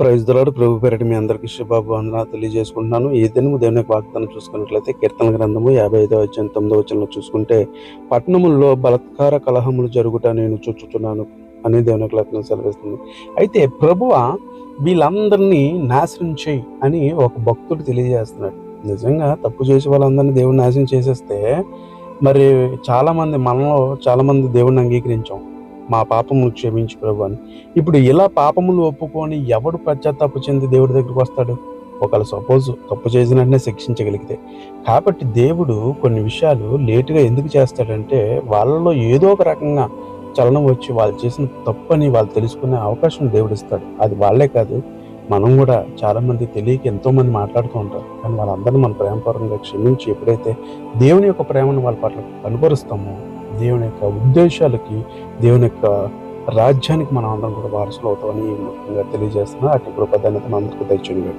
Praise దలాడు ప్రభు పేరటి మీ అందరికీ శుభాబు తెలియజేసుకుంటున్నాను. ఈ దినము దేవుని యొక్క వాగ్దానం చూసుకున్నట్లయితే కీర్తన గ్రంథము యాభై ఐదో వచ్చిన తొమ్మిదో వచ్చిన చూసుకుంటే పట్టణముల్లో బలత్కార కలహములు జరుగుట నేను చూచుతున్నాను అని దేవుని యొక్క లేఖనం సెలవిస్తుంది. అయితే ప్రభువ వీళ్ళందరినీ నాశనం చేయి అని ఒక భక్తుడు తెలియజేస్తున్నాడు. నిజంగా తప్పు చేసే వాళ్ళందరినీ దేవుడు నాశనం చేసేస్తే మరి చాలామంది మనలో చాలామంది దేవుడిని అంగీకరించాం. మా పాపమును క్షమించి ప్రభు అని. ఇప్పుడు ఇలా పాపములు ఒప్పుకొని ఎవడు పశ్చాత్తాపు చెంది దేవుడి దగ్గరికి వస్తాడు? ఒకవేళ సపోజ్ తప్పు చేసిన వెంటనే శిక్షించగలిగితే. కాబట్టి దేవుడు కొన్ని విషయాలు లేటుగా ఎందుకు చేస్తాడంటే వాళ్ళలో ఏదో ఒక రకంగా చలనం వచ్చి వాళ్ళు చేసిన తప్పని వాళ్ళు తెలుసుకునే అవకాశం దేవుడు ఇస్తాడు అది వాళ్ళే కాదు మనం కూడా చాలామంది తెలియక ఎంతోమంది మాట్లాడుతూ ఉంటారు. కానీ వాళ్ళందరినీ మన ప్రేమపూర్వకంగా క్షమించి ఎప్పుడైతే దేవుని యొక్క ప్రేమను వాళ్ళ పట్ల కనుపరుస్తామో దేవుని యొక్క ఉద్దేశాలకి దేవుని యొక్క రాజ్యానికి మనం అందరం కూడా వారసులు అవుతామని ముఖ్యంగా తెలియజేస్తున్నా అటు కృపదాన్ని అందరికీ తెచ్చింది